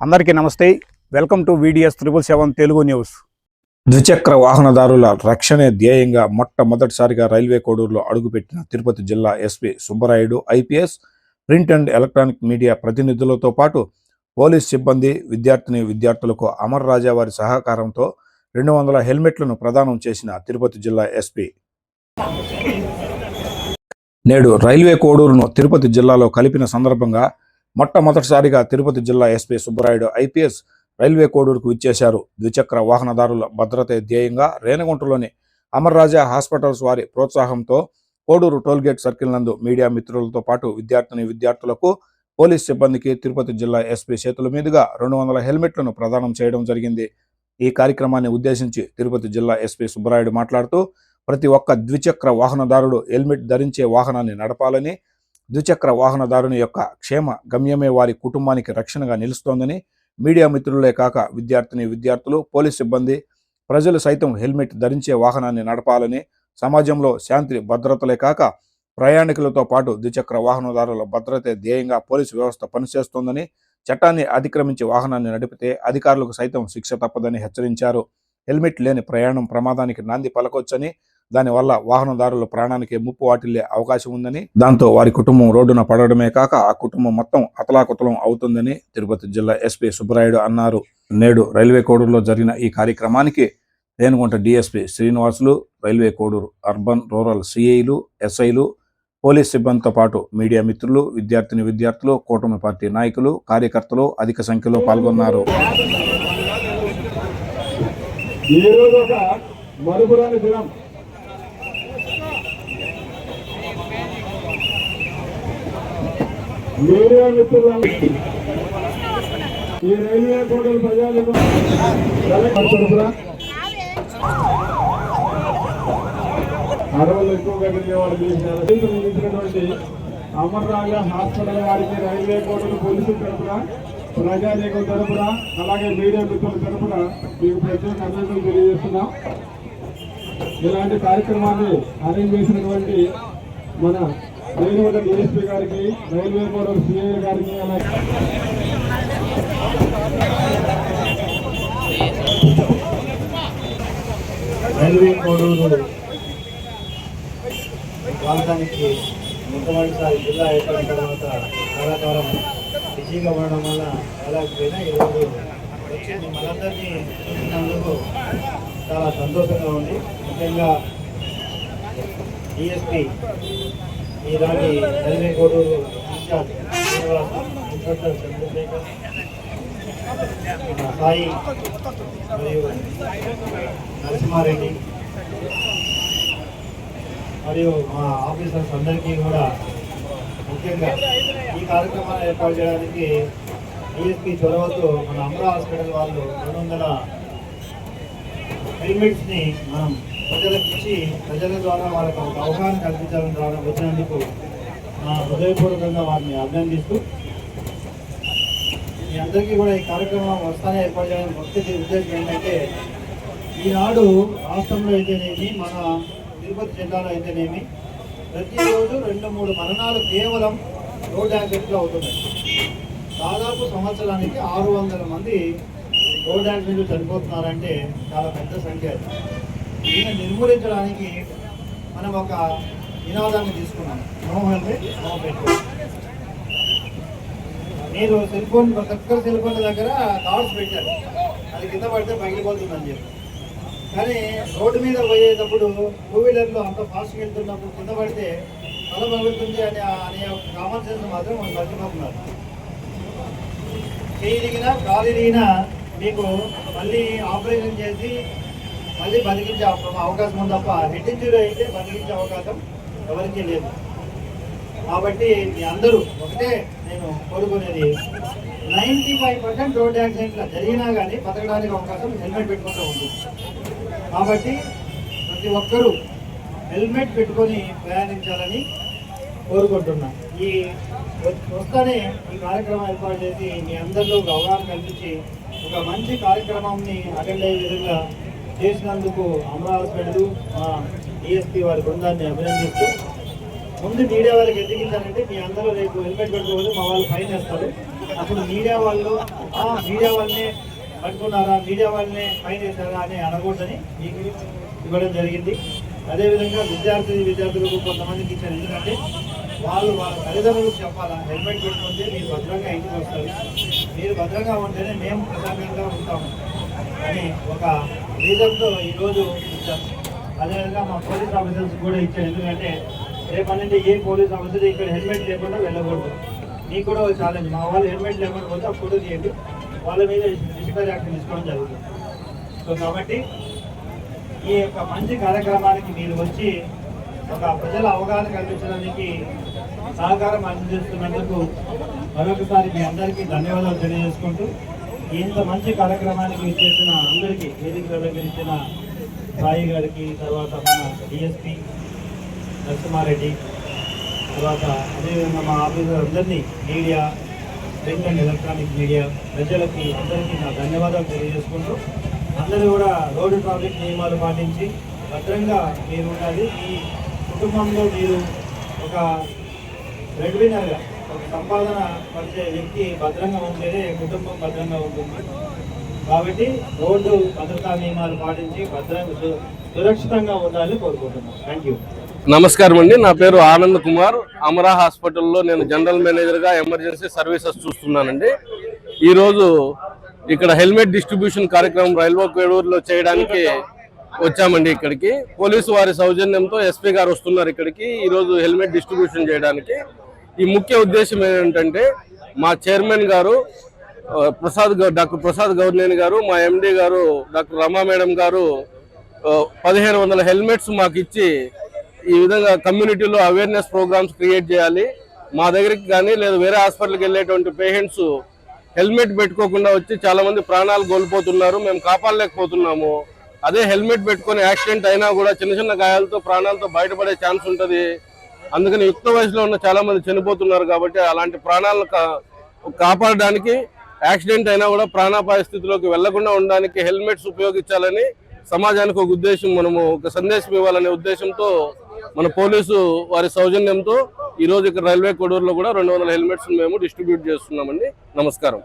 అందరికీ నమస్తే. Welcome to VDS triple seven Telugu news. ద్విచక్ర వాహనదారుల రక్షణే ధ్యేయంగా మొట్టమొదటిసారిగా రైల్వే కోడూరులో అడుగుపెట్టిన తిరుపతి జిల్లా SP Subbarayudu IPS print and electronic media ప్రతినిధులతో పాటు పోలీస్ సిబ్బంది విద్యార్థిని విద్యార్థులకు అమర్ రాజా వారి సహకారంతో రెండు వందల హెల్మెట్లను ప్రదానం చేసిన తిరుపతి జిల్లా ఎస్పీ. నేడు రైల్వే కోడూరును తిరుపతి జిల్లాలో కలిపిన సందర్భంగా మొట్టమొదటిసారిగా తిరుపతి జిల్లా ఎస్పీ సుబ్బరాయుడు ఐపీఎస్ రైల్వే కోడూరుకు ఇచ్చేశారు ద్విచక్ర వాహనదారుల భద్రత ధ్యేయంగా రేణగుంటలోని అమర్రాజా హాస్పిటల్స్ వారి ప్రోత్సాహంతో కోడూరు టోల్గేట్ సర్కిల్ నందు మీడియా మిత్రులతో పాటు విద్యార్థిని విద్యార్థులకు పోలీస్ సిబ్బందికి తిరుపతి జిల్లా ఎస్పీ చేతుల మీదుగా రెండు వందల హెల్మెట్లను ప్రదానం చేయడం జరిగింది. ఈ కార్యక్రమాన్ని ఉద్దేశించి తిరుపతి జిల్లా ఎస్పీ సుబ్బరాయుడు మాట్లాడుతూ ప్రతి ఒక్క ద్విచక్ర వాహనదారుడు హెల్మెట్ ధరించే వాహనాన్ని నడపాలని ద్విచక్ర వాహనదారుని యొక్క క్షేమ గమ్యమే వారి కుటుంబానికి రక్షణగా నిలుస్తోందని మీడియా మిత్రులే కాక విద్యార్థిని విద్యార్థులు పోలీస్ సిబ్బంది ప్రజలు సైతం హెల్మెట్ ధరించే వాహనాన్ని నడపాలని సమాజంలో శాంతి భద్రతలే కాక ప్రయాణికులతో పాటు ద్విచక్ర వాహనదారుల భద్రతే ధ్యేయంగా పోలీసు వ్యవస్థ పనిచేస్తోందని చట్టాన్ని అతిక్రమించి వాహనాన్ని నడిపితే అధికారులకు సైతం శిక్ష తప్పదని హెచ్చరించారు. హెల్మెట్ లేని ప్రయాణం ప్రమాదానికి నాంది పలకొచ్చని దానివల్ల వాహనదారుల ప్రాణానికి ముప్పు వాటిల్లే అవకాశం ఉందని దాంతో వారి కుటుంబం రోడ్డున పడడమే కాక ఆ కుటుంబం మొత్తం అతలాకుతలం అవుతుందని తిరుపతి జిల్లా ఎస్పీ సుబ్బరాయుడు అన్నారు. నేడు రైల్వే కోడూరులో జరిగిన ఈ కార్యక్రమానికి Renigunta DSP Srinivasulu railway Koduru urban rural సిఐలు ఎస్ఐలు పోలీస్ సిబ్బందితో పాటు మీడియా మిత్రులు విద్యార్థిని విద్యార్థులు కూటమి పార్టీ నాయకులు కార్యకర్తలు అధిక సంఖ్యలో పాల్గొన్నారు. ఒక మరుపురాని దినం. మీడియా మిత్రుల ఈ రైల్వే కోటల ప్రజలకు అడవులు ఎక్కువగా తిరిగే వాళ్ళు ఇచ్చినటువంటి అమర్ హాస్పిటల్ వారికి రైల్వే కోటలు పోలీసుల తరపున ప్రజానీకం తరపున అలాగే మీడియా మిత్రుల తరపున మీకు ప్రత్యేక అభినందనలు తెలియజేస్తున్నాం. ఇలాంటి కార్యక్రమాన్ని అరేంజ్ చేసినటువంటి మన రేణుగుంట డిఎస్పీ గారికి రైల్వే బోర్డు సిఐ గారికి రైల్వే కోడూరు ప్రాంతానికి మొట్టమొదటిసారి జిల్లా ఏర్పడిన తర్వాత చాలా కాలం బిజీగా ఉండడం వల్ల వెళ్ళకపోయినా ఈరోజు వచ్చి మనందరినీ చూసినందుకు చాలా సంతోషంగా ఉంది. ముఖ్యంగా డిఎస్పీ ఈనాటి దాని కోడూరు సాయి మరియు నరసింహారెడ్డి మరియు మా ఆఫీసర్స్ అందరికీ కూడా ముఖ్యంగా ఈ కార్యక్రమాన్ని ఏర్పాటు చేయడానికి డిఎస్పీ చొరవతో మన అమరా హాస్పిటల్ వాళ్ళు రెండు వందల హెల్మెట్స్ని మనం ప్రజలకు ఇచ్చి ప్రజల ద్వారా వాళ్ళకి ఒక అవగాహన కల్పించాలని రావడం వచ్చినందుకు నా హృదయపూర్వకంగా వారిని అభినందిస్తూ మీ అందరికీ కూడా ఈ కార్యక్రమం వస్తానే ఏర్పాటు చేయడానికి ముఖ్య ఉద్దేశం ఏంటంటే ఈనాడు రాష్ట్రంలో అయితేనేమి మన తిరుపతి జిల్లాలో అయితేనేమి ప్రతిరోజు రెండు మూడు మరణాలు కేవలం రోడ్ యాక్సిడెంట్లు అవుతున్నాయి దాదాపు సంవత్సరానికి ఆరు వందల మంది రోడ్ యాక్సిడెంట్లు చనిపోతున్నారంటే చాలా పెద్ద సంఖ్య అది. దీన్ని నిర్మూలించడానికి మనం ఒక నినాదాన్ని తీసుకున్నాం నో హెల్మెట్ నో పెట్రోల్ మీరు సెల్ ఫోన్ ప్రతి ఒక్కరు సెల్ ఫోన్ల దగ్గర కార్డ్స్ పెట్టారు అది కింద పడితే పగిలిపోతుందని చెప్పి. కానీ రోడ్డు మీద పోయేటప్పుడు టూ వీలర్లో అంత ఫాస్ట్గా వెళ్తున్నప్పుడు కింద పడితే తల పగులుతుంది అనే అనే కామన్ సెన్స్ మాత్రం మనం మర్చిపోతున్నారు చేయి దిగినా కాలు ఇరిగినా మీకు మళ్ళీ ఆపరేషన్ చేసి మళ్ళీ బతికించే అవకాశం ఉంది తప్ప రెండింటిలో అయితే బతికించే అవకాశం ఎవరికీ లేదు. కాబట్టి మీ అందరూ ఒకటే నేను కోరుకునేది నైంటీ ఫైవ్ పర్సెంట్ రోడ్ యాక్సిడెంట్లు జరిగినా కానీ బతకడానికి అవకాశం హెల్మెట్ పెట్టుకుంటూ ఉంటుంది కాబట్టి ప్రతి ఒక్కరూ హెల్మెట్ పెట్టుకొని ప్రయాణించాలని కోరుకుంటున్నా. ఈ వస్తానే ఈ కార్యక్రమం ఏర్పాటు చేసి మీ అందరిలో అవగాహన కల్పించి ఒక మంచి కార్యక్రమాన్ని అటెండ్ అయ్యే విధంగా చేసినందుకు అమరావతి హాస్పిటల్ మా డిఎస్పీ వారి బృందాన్ని అభినందిస్తూ ముందు మీడియా వాళ్ళకి ఎదిగించాలంటే మీ అందరూ రేపు హెల్మెట్ పెట్టుకోవాలి మా వాళ్ళు ఫైన్ వేస్తారు. అప్పుడు మీడియా వాళ్ళు మీడియా వాళ్ళనే పట్టుకున్నారా మీడియా వాళ్ళనే ఫైన్ వేశారా అని అనకూడదని మీకు ఇవ్వడం జరిగింది. అదేవిధంగా విద్యార్థి విద్యార్థులకు కొంతమందికి ఇచ్చారు. ఎందుకంటే వాళ్ళు వాళ్ళ తల్లిదండ్రులకు చెప్పాలా హెల్మెట్ పెట్టుకుంటే మీరు భద్రంగా ఇంటికి వస్తారు. మీరు భద్రంగా ఉంటేనే మేము ప్రశాంతంగా ఉంటాము అని ఒక రీజన్తో ఈరోజు ఇచ్చారు అదేవిధంగా మా పోలీస్ ఆఫీసర్స్ కూడా ఇచ్చారు. ఎందుకంటే రేపనంటే ఏ పోలీస్ ఆఫీసర్ ఇక్కడ హెల్మెట్ లేకుండా వెళ్ళకూడదు. మీకు కూడా ఒక ఛాలెంజ్ మా వాళ్ళు హెల్మెట్ లేకుండా పోతే ఆ ఫోటో తీయండి. వాళ్ళ మీద డిసిప్లినరీ యాక్షన్ తీసుకోవడం జరుగుతుంది. సో కాబట్టి ఈ యొక్క మంచి కార్యక్రమానికి మీరు వచ్చి ఒక ప్రజల అవగాహన కల్పించడానికి సహకారం అందిస్తున్నందుకు మరొకసారి మీ అందరికీ ధన్యవాదాలు తెలియజేసుకుంటూ ఇంత మంచి కార్యక్రమానికి ఇచ్చేసిన అందరికీ వేదిక దగ్గర ఇచ్చిన సాయి గారికి తర్వాత మన డిఎస్పి నరసింహారెడ్డి తర్వాత అదేవిధంగా మా ఆఫీసర్ అందరినీ media print and electronic media ప్రజలకి అందరికీ నా ధన్యవాదాలు తెలియజేసుకుంటూ అందరూ కూడా రోడ్డు ట్రాఫిక్ నియమాలు పాటించి భద్రంగా మీరు ఉండాలి. ఈ కుటుంబంలో మీరు ఒక రెడ్వినర్గా ఒక సంపాదన పరిచే వ్యక్తి భద్రంగా ఉంటేనే కుటుంబం భద్రంగా ఉంటుంది. కాబట్టి రోడ్డు భద్రతా నియమాలు పాటించి భద్రంగా సురక్షితంగా ఉండాలని కోరుకుంటున్నాం. థ్యాంక్ యూ నమస్కారం అండి. నా పేరు ఆనంద్ కుమార్. అమరా హాస్పిటల్లో నేను జనరల్ మేనేజర్గా ఎమర్జెన్సీ సర్వీసెస్ చూస్తున్నానండి. ఈరోజు ఇక్కడ హెల్మెట్ డిస్ట్రిబ్యూషన్ కార్యక్రమం రైల్వే కోడూరులో చేయడానికి వచ్చామండి ఇక్కడికి. పోలీసు వారి సౌజన్యంతో ఎస్పీ గారు వస్తున్నారు ఇక్కడికి. ఈరోజు హెల్మెట్ డిస్ట్రిబ్యూషన్ చేయడానికి. ఈ ముఖ్య ఉద్దేశం ఏంటంటే మా చైర్మన్ గారు ప్రసాద్ డాక్టర్ ప్రసాద్ గౌర్నేని గారు మా ఎండి గారు డాక్టర్ రమా మేడం గారు పదిహేను వందల హెల్మెట్స్ మాకు ఇచ్చి ఈ విధంగా కమ్యూనిటీలో అవేర్నెస్ ప్రోగ్రామ్స్ క్రియేట్ చేయాలి. మా దగ్గరికి కానీ లేదా వేరే హాస్పిటల్కి వెళ్ళేటువంటి పేషెంట్స్ హెల్మెట్ పెట్టుకోకుండా వచ్చి చాలా మంది ప్రాణాలు కోల్పోతున్నారు మేము కాపాడలేకపోతున్నాము. అదే హెల్మెట్ పెట్టుకొని యాక్సిడెంట్ అయినా కూడా చిన్న చిన్న గాయాలతో ప్రాణాలతో బయటపడే ఛాన్స్ ఉంటుంది. అందుకని యుక్త వయసులో ఉన్న చాలా మంది చనిపోతున్నారు కాబట్టి అలాంటి ప్రాణాలను కా- కాపాడడానికి యాక్సిడెంట్ అయినా కూడా ప్రాణాపాయ స్థితిలోకి వెళ్ళకుండా ఉండడానికి హెల్మెట్స్ ఉపయోగించాలని సమాజానికి ఒక ఉద్దేశం మనము ఒక సందేశం ఇవ్వాలనే ఉద్దేశంతో మన పోలీసు వారి సౌజన్యంతో ఈ రోజు ఇక్కడ రైల్వే కొడూరులో కూడా రెండు వందల హెల్మెట్స్ మేము డిస్ట్రిబ్యూట్ చేస్తున్నామండి. నమస్కారం.